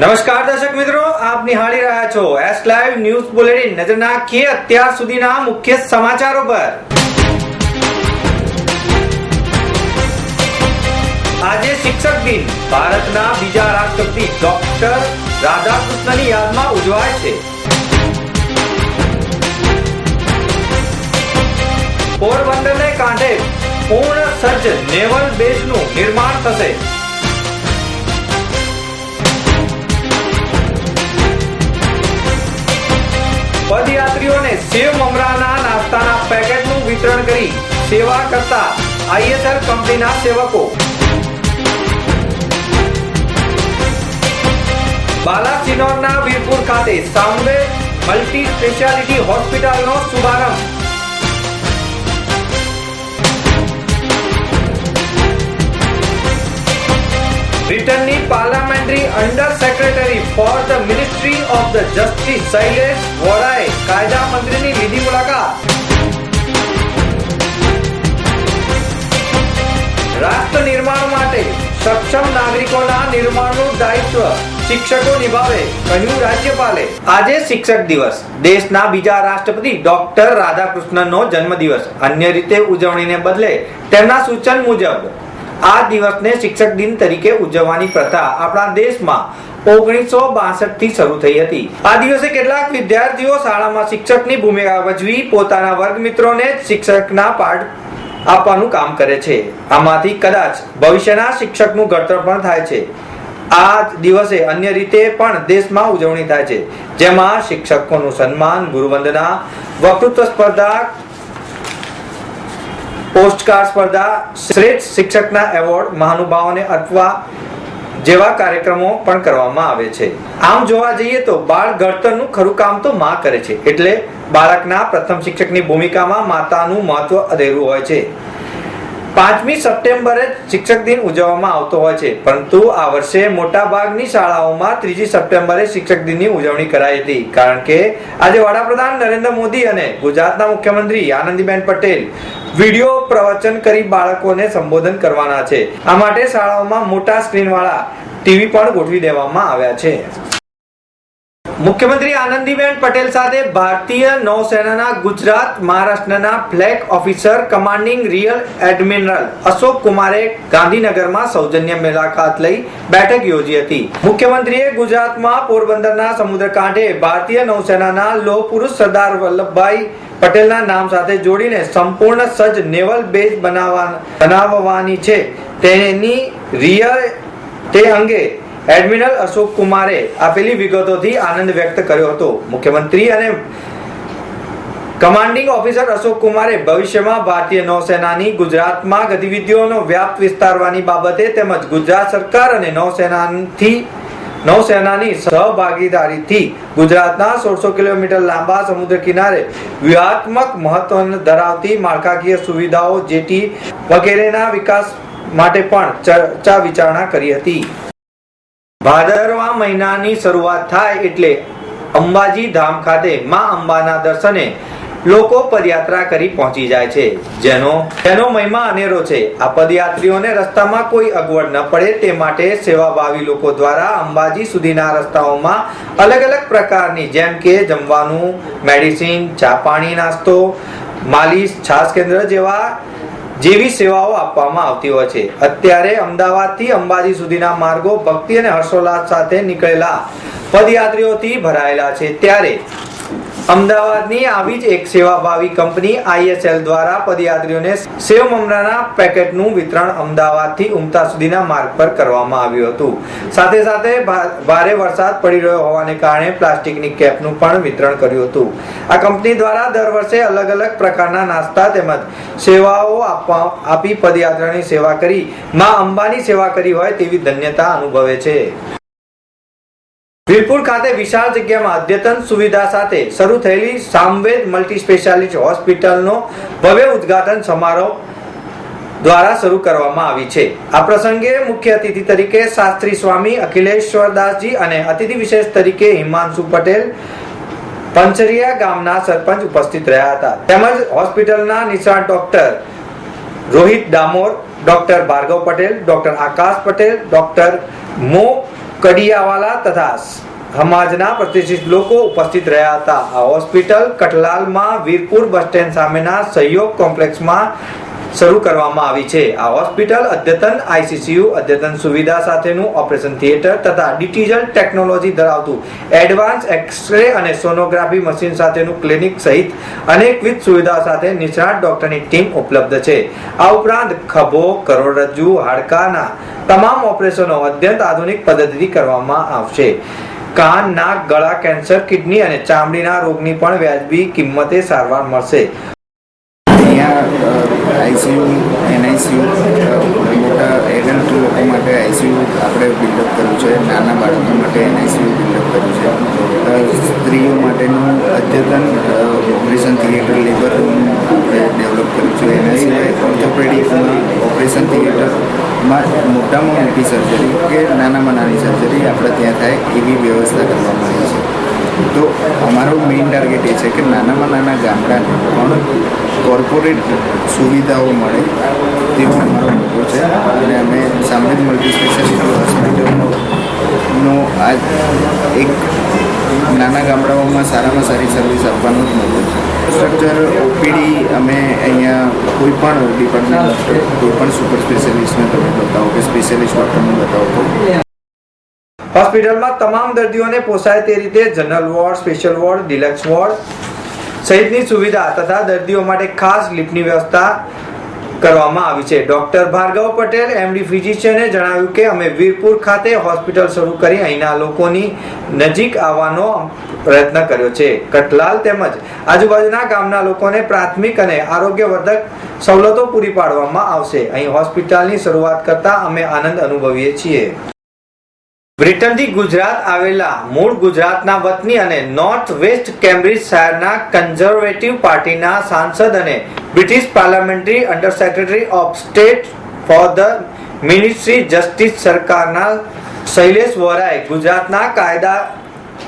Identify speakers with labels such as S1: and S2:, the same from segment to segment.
S1: નમસ્કાર દર્શક મિત્રો, આપ નિહાળી રહ્યા છો એસ લાઈવ ન્યૂઝ બુલેટિન નજર નાખીએ અત્યાર સુધીના મુખ્ય સમાચારો પર. આજે શિક્ષક દિન. ભારતના બીજા રાષ્ટ્રપતિ ડોક્ટર રાધાકૃષ્ણની યાદમાં ઉજવાય છે. પોરબંદરને કાંઠે પૂર્ણ સજ્જ નેવલ બેઝનું નિર્માણ થશે. પદયાત્રીઓને સેવ મમરાના નાસ્તાના પેકેટનું વિતરણ કરી સેવા કરતા આઈએસએલ કંપનીના સેવકો. બાલાસિનોરના વીરપુર ખાતે સાંભે મલ્ટી સ્પેશિયાલિટી હોસ્પિટલનો શુભારંભ. બ્રિટનની parliamentary under secretary for the ministry justice Shailesh વોરાએ કાયદા મંત્રીની લીધી મુલાકાત રાષ્ટ્ર નિર્માણ માટે સક્ષમ નાગરિકોના નિર્માણનું દાયિત્વ શિક્ષકો નિભાવે કહ્યું રાજ્યપાલે આજે શિક્ષક દિવસ દેશના બીજા રાષ્ટ્રપતિ ડોક્ટર રાધાકૃષ્ણનનો જન્મદિવસ અન્ય રીતે ઉજવણીને બદલે તેમના સૂચન મુજબ આ દિવસને શિક્ષક દિન તરીકે ઉજવવાની પ્રથા આપણા દેશમાં ઓગણીસો બાસઠથી શરૂ થઈ હતી. આ દિવસે કેટલાક વિદ્યાર્થીઓ શાળામાં શિક્ષકની ભૂમિકા ભજવી પોતાના વર્ગ મિત્રોને શિક્ષકના પાઠ આપવાનું કામ કરે છે. આમાંથી કદાચ ભવિષ્યના શિક્ષકનું ઘડતર પણ થાય છે. આ દિવસે અન્ય રીતે પણ દેશમાં ઉજવણી થાય છે, જેમાં શિક્ષકોનું સન્માન, ગુરુવંદના, વક્તૃત્વ સ્પર્ધા, પોસ્ટકાર્ડ સ્પર્ધા, શ્રેષ્ઠ શિક્ષકના એવોર્ડ, મહાનુભાવોને અર્પવા જેવા કાર્યક્રમો પણ કરવામાં આવે છે. આમ જોવા જઈએ તો બાળ ઘડતરનું ખરું કામ તો માં કરે છે. એટલે બાળકના પ્રથમ શિક્ષકની ભૂમિકામાં માતાનું મહત્વ અધેરું હોય છે. પાંચમી સપ્ટેમ્બરે શિક્ષક દિન ઉજવવામાં આવતો હોય છે. પરંતુ આ વર્ષે મોટા ભાગની શાળાઓમાં ત્રીજી સપ્ટેમ્બરે શિક્ષક દિનની ઉજવણી કરાઈ હતી. કારણ કે આજે વડાપ્રધાન નરેન્દ્ર મોદી અને ગુજરાતના મુખ્યમંત્રી આનંદીબેન પટેલ વીડિયો પ્રવચન કરી બાળકોને સંબોધન કરવાના છે. આ માટે શાળાઓમાં મોટા સ્ક્રીન વાળા ટીવી પણ ગોઠવી દેવામાં આવ્યા છે. મુખ્યમંત્રી આનંદીબેન પટેલ સાથે ભારતીય નૌસેનાના ગુજરાત મહારાષ્ટ્રના flag officer commanding rear admiral Ashok કુમારે ગાંધીનગરમાં સૌજન્ય મુલાકાત લઈ બેઠક યોજી હતી. મુખ્યમંત્રીએ ગુજરાતમાં પોરબંદરના સમુદ્ર કાંઠે ભારતીય નૌસેનાના લોહ પુરુષ સરદાર વલ્લભભાઈ પટેલના નામ સાથે જોડીને સંપૂર્ણ સજ્જ નેવલ બેઝ બનાવવા બનાવવાની છે. તેની રિયલ તે અંગે એડમિરલ અશોક કુમારે આપેલી વિગતોથી આનંદ વ્યક્ત કર્યો હતો. મુખ્યમંત્રી અને કમાન્ડિંગ ઓફિસર અશોક કુમારે ભવિષ્યમાં ભારતીય નૌસેનાની ગુજરાતમાં ગતિવિધિઓનો વ્યાપ વિસ્તારવાની બાબતે તેમજ ગુજરાત સરકાર અને નૌસેનાથી નૌસેનાની સહભાગીદારીથી ગુજરાતના સોળસો કિલોમીટર લાંબા સમુદ્ર કિનારે વ્યૂહાત્મક મહત્વ ધરાવતી માળખાકીય સુવિધાઓ જેટી વગેરેના વિકાસ માટે પણ ચર્ચા વિચારણા કરી હતી. ભાદરવા મહિનાની શરૂઆત થાય એટલે અંબાજી ધામ ખાતે માં અંબાના દર્શને લોકો પદયાત્રા કરી પહોંચી જાય છે. જેનો તેનો મહિમા અનેરો છે. આ પદયાત્રીઓને રસ્તામાં કોઈ અગવડ ન પડે તે માટે સેવાભાવી લોકો દ્વારા અંબાજી સુધીના રસ્તાઓમાં અલગ અલગ પ્રકારની જેમ કે જમવાનું, મેડિસિન, ચા પાણી, નાસ્તો, માલિશ છાસ કેન્દ્ર જેવા જેવી સેવાઓ આપવામાં આવતી હોય છે. અત્યારે અમદાવાદથી અંબાજી સુધીના માર્ગો ભક્તિ અને હર્ષોલ્લાસ સાથે નીકળેલા પદયાત્રીઓથી ભરાયેલા છે. ત્યારે અમદાવાદની આવી જ એક સેવાભાવી કંપની આઈએસએલ દ્વારા પદયાત્રીઓને સેવ મમરાના પેકેટનું વિતરણ અમદાવાદથી ઉમતા સુધીના માર્ગ પર કરવામાં આવ્યું હતું. સાથે સાથે ભારે વરસાદ પડી રહ્યો હોવાને કારણે પ્લાસ્ટિકની કેપનું પણ વિતરણ કર્યું હતું. આ કંપની દ્વારા દર વર્ષે અલગ અલગ પ્રકારના નાસ્તા તેમજ સેવાઓ આપવા, આપી પદયાત્રાની સેવા કરી, માં અંબાની સેવા કરી હોય તેવી ધન્યતા અનુભવે છે. વીરપુર ખાતે વિશાળ જગ્યામાં અદ્યતન સુવિધા સાથે શરૂ થયેલી સામવેદ મલ્ટી સ્પેશિયાલિટી હોસ્પિટલનો ભવ્ય ઉદ્ઘાટન સમારોહ દ્વારા શરૂ કરવામાં આવી છે. આ પ્રસંગે મુખ્ય અતિથિ તરીકે શાસ્ત્રી સ્વામી અખિલેશ્વરદાસજી અને અતિથિ વિશેષ તરીકે હિમાંશુ પટેલ પંચરિયા ગામના સરપંચ ઉપસ્થિત રહ્યા હતા. તેમજ હોસ્પિટલના નિષ્ણાત doctor Rohit Damor, doctor Bhargav Patel, doctor Akash Patel, doctor Mo Kadiyawala તથા સમાજના પ્રતિષ્ઠિત લોકો ઉપસ્થિત રહ્યા હતા. આ હોસ્પિટલ કટલાલમાં વીરપુર બસ સ્ટેન્ડ સામેના સહયોગ કોમ્પ્લેક્સમાં શરૂ કરવામાં આવી છે. આ હોસ્પિટલ અદ્યતન આઈસીસીયુ, અદ્યતન સુવિધા સાથેનું ઓપરેશન થિયેટર તથા ડિજિટલ ટેકનોલોજી ધરાવતું એડવાન્સ એક્સરે અને સોનોગ્રાફી મશીન સાથેનું ક્લિનિક સહિત અનેકવિધ સુવિધા સાથે નિષ્ણાત ડોક્ટરની ટીમ ઉપલબ્ધ છે. આ ઉપરાંત ખભો, કરોડરજ્જુ, હાડકાના તમામ ઓપરેશનો અત્યંત આધુનિક પદ્ધતિથી કરવામાં આવશે. કાન, નાક, ગળા, કેન્સર, કિડની અને ચામડીના રોગની પણ વ્યાજબી કિંમતે સારવાર મળશે.
S2: આઈસીયુ, એનઆઈસીયુ, મોટા એડલ્ટ લોકો માટે આઈસીયુ આપણે બિલ્ડઅપ કર્યું છે. નાના બાળકો માટે એનઆઈસીયુ બિલ્ડઅપ કર્યું છે. સ્ત્રીઓ માટેનું અદ્યતન ઓપરેશન થિયેટર લેબર આપણે ડેવલપ કર્યું છે. એના સિવાય ઓર્થોપેડિકમાં ઓપરેશન થિયેટરમાં મોટામાં મોટી સર્જરી કે નાનામાં નાની સર્જરી આપણે ત્યાં થાય એવી વ્યવસ્થા કરવામાં આવી છે. તો અમારો મેઇન ટાર્ગેટ એ છે કે નાનામાં નાના ગામડાને પણ કોર્પોરેટ સુવિધાઓ મળે તેવો અમારો મોટો છે. અને અમે સામૂહિક મલ્ટી સ્પેશિયાલિટી હોસ્પિટલનો આ એક નાના ગામડાઓમાં સારામાં સારી સર્વિસ આપવાનો જ મોટો છે. સ્ટ્રક્ચર ઓપીડી અમે અહીંયા કોઈ પણ ડિપાર્ટમેન્ટ કોઈ પણ સુપર સ્પેશિયાલિસ્ટને તમે બતાવો કે સ્પેશિયાલિસ્ટ ડૉક્ટરને બતાવો
S1: હોસ્પિટલમાં તમામ દર્દીઓને પોસાય તે રીતે general ward, special ward, deluxe ward સહિતની સુવિધા તથા દર્દીઓ માટે ખાસ લિફ્ટની વ્યવસ્થા કરવામાં આવી છે. ડોક્ટર ભાર્ગવ પટેલ, એમડી ફિઝિશિયને જણાવ્યું કે અમે વીરપુર ખાતે હોસ્પિટલ શરૂ કરી અહીંના લોકોની નજીક આવવાનો પ્રયત્ન કર્યો છે. કટલાલ તેમજ આજુબાજુના ગામના લોકોને પ્રાથમિક અને આરોગ્યવર્ધક સવલતો પૂરી પાડવામાં આવશે. અહીં હોસ્પિટલની શરૂઆત કરતા અમે આનંદ અનુભવીએ છીએ. બ્રિટનથી ગુજરાત આવેલા મૂળ ગુજરાતના વતની અને નોર્થ વેસ્ટ કેમ્બ્રિજ શહેરના કન્ઝર્વેટિવ પાર્ટીના સાંસદ અને British parliamentary under secretary of state for the ministry justice સરકારના શૈલેષ વોરાએ ગુજરાતના કાયદા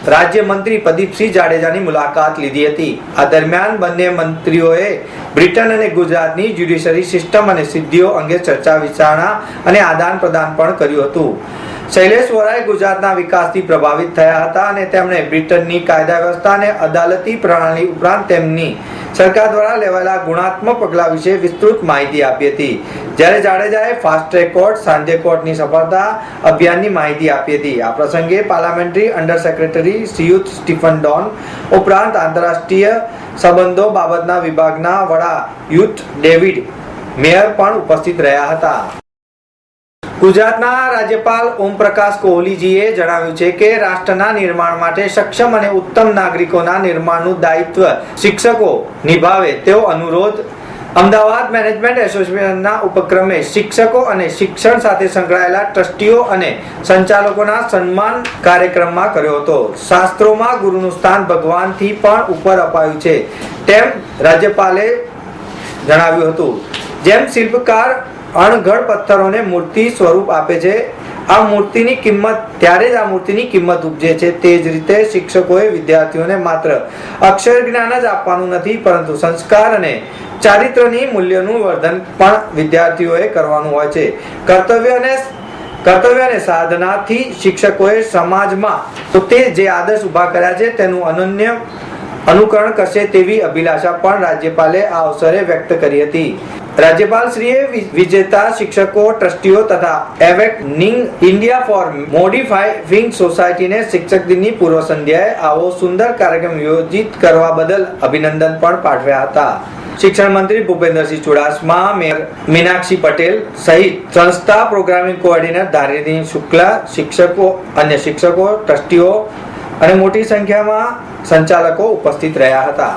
S1: રાજ્યમંત્રી પ્રદીપસિંહ જાડેજાની મુલાકાત લીધી હતી. આ દરમિયાન બંને મંત્રીઓએ બ્રિટન અને ગુજરાતની જ્યુડિશરી સિસ્ટમ અને સિદ્ધિઓ અંગે ચર્ચા વિચારણા અને આદાન પ્રદાન પણ કર્યું હતું. શૈલેષ વોરાએ ગુજરાતના વિકાસથી પ્રભાવિત થયા હતા અને તેમણે બ્રિટનની કાયદા વ્યવસ્થા અને અદાલતી પ્રણાલી ઉપરાંત તેમની સરકાર દ્વારા લેવાયેલા ગુણાત્મક પગલાં વિશે વિસ્તૃત માહિતી આપી હતી. જ્યારે જાડેજાએ ફાસ્ટ ટ્રેક કોર્ટ, સાંજે કોર્ટની સફળતા અભિયાનની માહિતી આપી હતી. આ પ્રસંગે parliamentary under secretary Shriyut Stephen Don ઉપરાંત આંતરરાષ્ટ્રીય સંબંધો બાબતના વિભાગના વડા યુથ ડેવિડ મેયર પણ ઉપસ્થિત રહ્યા હતા. ગુજરાતના રાજ્યપાલ ઓમપ્રકાશ કોહલીજીએ જણાવ્યું છે કે રાષ્ટ્રના નિર્માણ માટે સક્ષમ અને ઉત્તમ નાગરિકોના નિર્માણનું દાયિત્વ શિક્ષકો નિભાવે તેવો અનુરોધ અમદાવાદ મેનેજમેન્ટ એસોસિએશનના ઉપક્રમે શિક્ષકો અને શિક્ષણ સાથે સંકળાયેલા ટ્રસ્ટીઓ અને સંચાલકોના સન્માન કાર્યક્રમમાં કર્યો હતો. શાસ્ત્રોમાં ગુરુનું સ્થાન ભગવાનથી પણ ઉપર અપાયું છે, તેમ રાજ્યપાલે જણાવ્યું હતું. જેમ શિલ્પકાર અણઘડ પથ્થરોને મૂર્તિ સ્વરૂપ આપે છે. આ મૂર્તિની કિંમત, ત્યારે જ આ મૂર્તિની કિંમત ઉપજે છે. તે જ રીતે શિક્ષકોએ વિદ્યાર્થીઓને માત્ર અક્ષર જ્ઞાન જ આપવાનું નથી, પરંતુ સંસ્કાર અને ચારિત્રની મૂલ્યનું વર્ધન પણ વિદ્યાર્થીઓએ કરવાનું હોય છે. કર્તવ્ય અને સાધનાથી શિક્ષકોએ સમાજમાં, તો તે જે આદર્શ ઊભા કર્યા છે, તેનું અનન્ય અનુકરણ કરશે તેવી અભિલાષા પણ રાજ્યપાલે આ અવસરે વ્યક્ત કરી હતી. રાજ્યપાલ શ્રીએ વિજેતા શિક્ષકો, ટ્રસ્ટીઓ તથા એવેકનિંગ ઇન્ડિયા ફોર મોડિફાઈંગ સોસાયટીને શિક્ષક દિનની પૂર્વ સંધ્યાએ આવો સુંદર કાર્યક્રમ યોજિત કરવા બદલ અભિનંદન પણ પાઠવ્યા હતા. શિક્ષણ મંત્રી ભૂપેન્દ્રસિંહ ચુડાસમા, મેયર મીનાક્ષી પટેલ સહિત સંસ્થા પ્રોગ્રામિંગ કોઓર્ડિનેટર ધારિણી શુક્લા, શિક્ષકો, અન્ય શિક્ષકો, ટ્રસ્ટીઓ અને મોટી સંખ્યામાં સંચાલકો ઉપસ્થિત રહ્યા હતા.